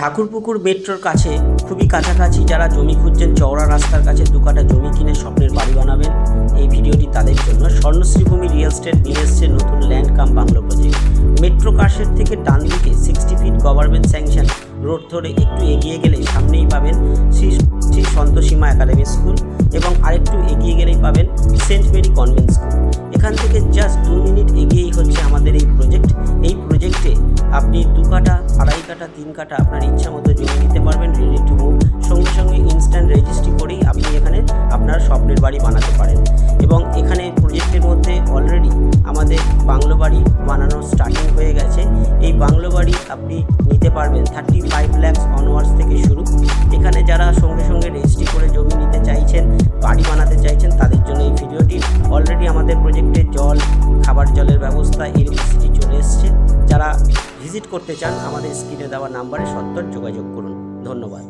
ঠাকুরপুকুর মেট্রোর কাছে খুবই কাছাকাছি যারা জমি খুঁজছেন, চওড়া রাস্তার কাছে দু কাঠা জমি কিনে স্বপ্নের বাড়ি বানাবেন, এই ভিডিওটি তাদের জন্য। স্বর্ণশ্রীভূমি রিয়েল স্টেট নিয়ে এসছে নতুন land cum bungalow project metro কার্সের থেকে ডান দিকে sixty feet government sanction road ধরে একটু এগিয়ে গেলে সামনেই পাবেন শ্রী শ্রী সন্তোষীমা একাডেমি স্কুল এবং আরেকটু এগিয়ে গেলেই পাবেন সেন্ট মেরি কনভেন্ট স্কুল। কাটা তিন কাটা আপনার ইচ্ছা মতো জমি নিতে পারবেন রেডি টু মুভ সঙ্গে সঙ্গে ইনস্ট্যান্ট রেজিস্ট্রি করেই আপনি এখানে আপনার স্বপ্নের বাড়ি বানাতে পারেন। এবং এখানে প্রজেক্টের মধ্যে অলরেডি আমাদের বাংলো বাড়ি বানানো স্টার্টিং হয়ে গেছে। এই বাংলো বাড়ি আপনি নিতে পারবেন থার্টি ফাইভ ল্যাক্স অনওয়ার্স থেকে শুরু। এখানে যারা সঙ্গে সঙ্গে রেজিস্ট্রি করে জমি নিতে চাইছেন, বাড়ি বানাতে চাইছেন, তাদের জন্য এই ভিডিওটি অলরেডি আমাদের প্রজেক্টে জল, খাবার জলের ব্যবস্থা যারা ভিজিট করতে চান আমাদের স্ক্রিনে দেওয়া নাম্বারে সত্তর যোগাযোগ করুন। ধন্যবাদ।